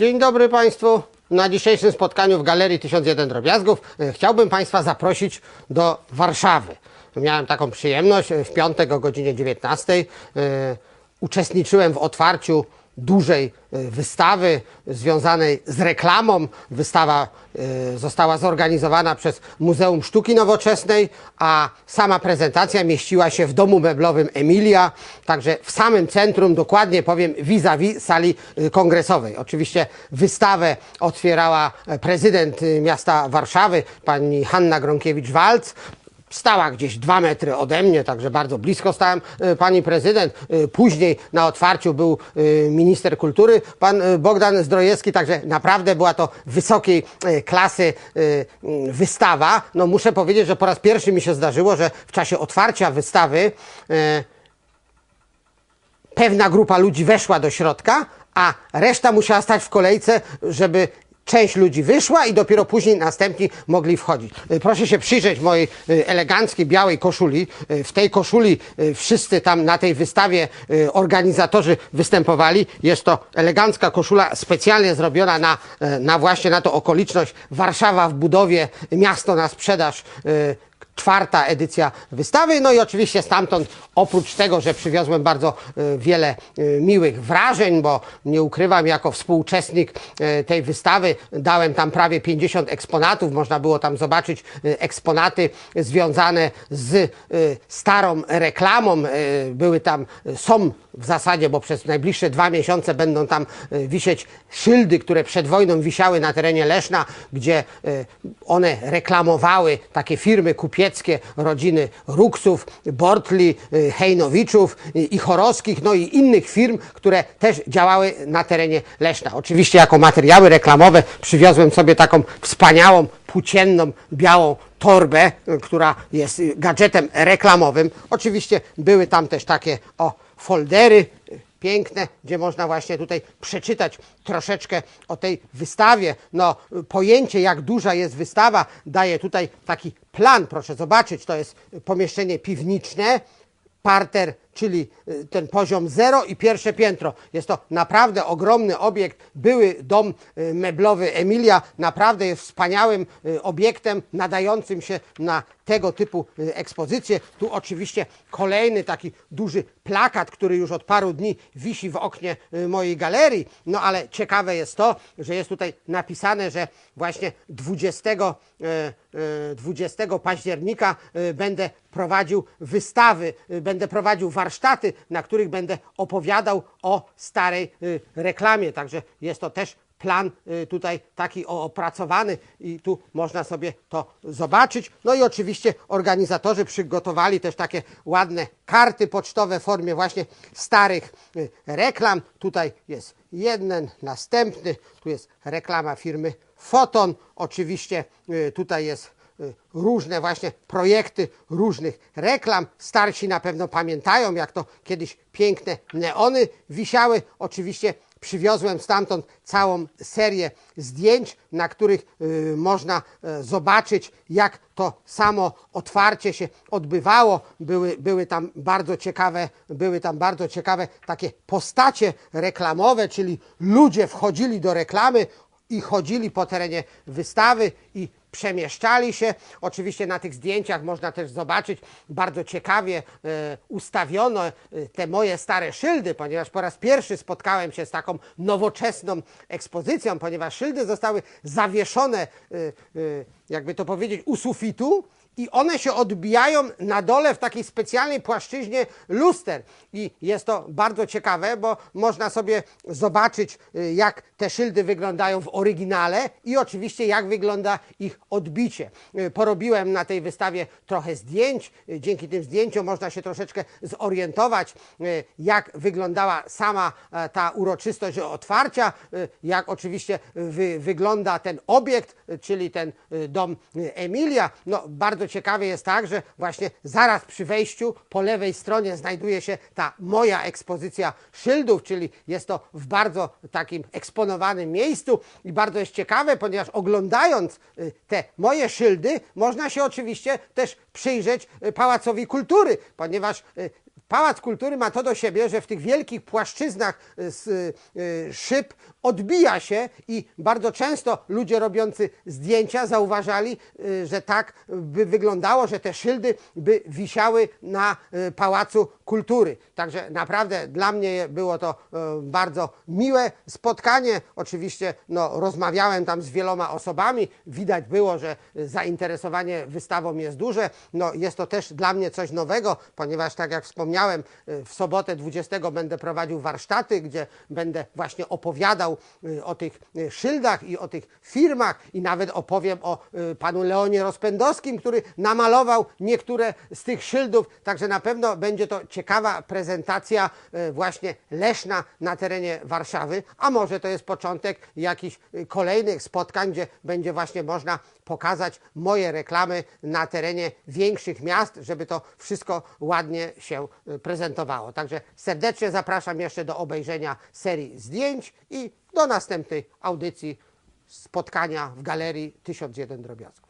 Dzień dobry Państwu. Na dzisiejszym spotkaniu w Galerii 1001 Drobiazgów e, chciałbym Państwa zaprosić do Warszawy. Miałem taką przyjemność e, w piątek o godzinie 19. e, Uczestniczyłem w otwarciu dużej e, wystawy związanej z reklamą. Wystawa e, została zorganizowana przez Muzeum Sztuki Nowoczesnej, a sama prezentacja mieściła się w domu meblowym Emilia, także w samym centrum, dokładnie powiem vis-a-vis sali y, kongresowej. Oczywiście wystawę otwierała e, prezydent miasta Warszawy, pani Hanna Gronkiewicz-Walc. Stała gdzieś dwa metry ode mnie, także bardzo blisko stałem y, pani prezydent. Y, Później na otwarciu był y, minister kultury, pan Bogdan Zdrojewski, także naprawdę była to wysokiej klasy wystawa. No muszę powiedzieć, że po raz pierwszy mi się zdarzyło, że w czasie otwarcia wystawy pewna grupa ludzi weszła do środka, a reszta musiała stać w kolejce, żeby część ludzi wyszła i dopiero później następni mogli wchodzić. Y, Proszę się przyjrzeć mojej y, eleganckiej białej koszuli. Y, W tej koszuli wszyscy tam na tej wystawie organizatorzy występowali. Jest to elegancka koszula specjalnie zrobiona na, na właśnie na tą okoliczność Warszawa w budowie, miasto na sprzedaż czwarta edycja wystawy. No i oczywiście stamtąd, oprócz tego, że przywiozłem bardzo e, wiele e, miłych wrażeń, bo nie ukrywam, jako współuczestnik e, tej wystawy dałem tam prawie 50 eksponatów. Można było tam zobaczyć eksponaty związane z starą reklamą. Były tam, są w zasadzie, bo przez najbliższe dwa miesiące będą tam wisieć szyldy, które przed wojną wisiały na terenie Leszna, gdzie one reklamowały takie firmy kupieckie rodziny Ruksów, Bortli, e, Hejnowiczów i i Chorowskich, no i innych firm, które też działały na terenie Leszna. Oczywiście jako materiały reklamowe przywiozłem sobie taką wspaniałą, płócienną, białą torbę, e, która jest gadżetem reklamowym. Oczywiście były tam też takie o foldery piękne, gdzie można właśnie tutaj przeczytać troszeczkę o tej wystawie. No, pojęcie, jak duża jest wystawa, daje tutaj taki plan. Proszę zobaczyć, to jest pomieszczenie piwniczne, parter, czyli y, ten poziom zero i pierwsze piętro. Jest to naprawdę ogromny obiekt. Były dom y, meblowy Emilia naprawdę jest wspaniałym y, obiektem nadającym się na tego typu ekspozycje. Tu oczywiście kolejny taki duży plakat, który już od paru dni wisi w oknie mojej galerii. No ale ciekawe jest to, że jest tutaj napisane, że właśnie 20, y, y, 20 października będę prowadził wystawy, będę prowadził warsztaty, na których będę opowiadał o starej y, reklamie. Także jest to też plan y, tutaj taki opracowany i tu można sobie to zobaczyć. No i oczywiście organizatorzy przygotowali też takie ładne karty pocztowe w formie właśnie starych y, reklam. Tutaj jest jeden, następny, tu jest reklama firmy Foton. Oczywiście tutaj jest różne właśnie projekty różnych reklam. Starsi na pewno pamiętają, jak to kiedyś piękne neony wisiały. Oczywiście przywiozłem stamtąd całą serię zdjęć, na których y, można y, zobaczyć, jak to samo otwarcie się odbywało. Były, były tam bardzo ciekawe, były tam bardzo ciekawe takie postacie reklamowe, czyli ludzie wchodzili do reklamy i chodzili po terenie wystawy i przemieszczali się. Oczywiście na tych zdjęciach można też zobaczyć bardzo ciekawie e, ustawiono e, te moje stare szyldy, ponieważ po raz pierwszy spotkałem się z taką nowoczesną ekspozycją, ponieważ szyldy zostały zawieszone, e, jakby to powiedzieć, u sufitu i one się odbijają na dole w takiej specjalnej płaszczyźnie luster. I jest to bardzo ciekawe, bo można sobie zobaczyć, y, jak te szyldy wyglądają w oryginale i oczywiście jak wygląda ich odbicie. Y, Porobiłem na tej wystawie trochę zdjęć. Y, Dzięki tym zdjęciom można się troszeczkę zorientować, jak wyglądała sama e, ta uroczystość otwarcia, jak oczywiście wy, wygląda ten obiekt, czyli ten dom Emilia. No, bardzo ciekawie jest tak, że właśnie zaraz przy wejściu po lewej stronie znajduje się ta moja ekspozycja szyldów, czyli jest to w bardzo takim eksponowanym miejscu. I bardzo jest ciekawe, ponieważ oglądając y, te moje szyldy, można się oczywiście też przyjrzeć y, Pałacowi Kultury, ponieważ y, Pałac Kultury ma to do siebie, że w tych wielkich płaszczyznach z y, y, szyb odbija się i bardzo często ludzie robiący zdjęcia zauważali, y, że tak by wyglądało, że te szyldy by wisiały na Pałacu Kultury. Także naprawdę dla mnie było to bardzo miłe spotkanie. Oczywiście no, rozmawiałem tam z wieloma osobami. Widać było, że zainteresowanie wystawą jest duże. No, jest to też dla mnie coś nowego, ponieważ tak jak wspomniałem, y, w sobotę 20 będę prowadził warsztaty, gdzie będę właśnie opowiadał y, o tych y, szyldach i o tych firmach i nawet opowiem o panu Leonie Rozpędowskim, który namalował niektóre z tych szyldów. Także na pewno będzie to ciekawa prezentacja właśnie Leszna na terenie Warszawy, a może to jest początek jakichś kolejnych spotkań, gdzie będzie właśnie można pokazać moje reklamy na terenie większych miast, żeby to wszystko ładnie się prezentowało. Także serdecznie zapraszam jeszcze do obejrzenia serii zdjęć i do następnej audycji spotkania w galerii 1001 Drobiazgów.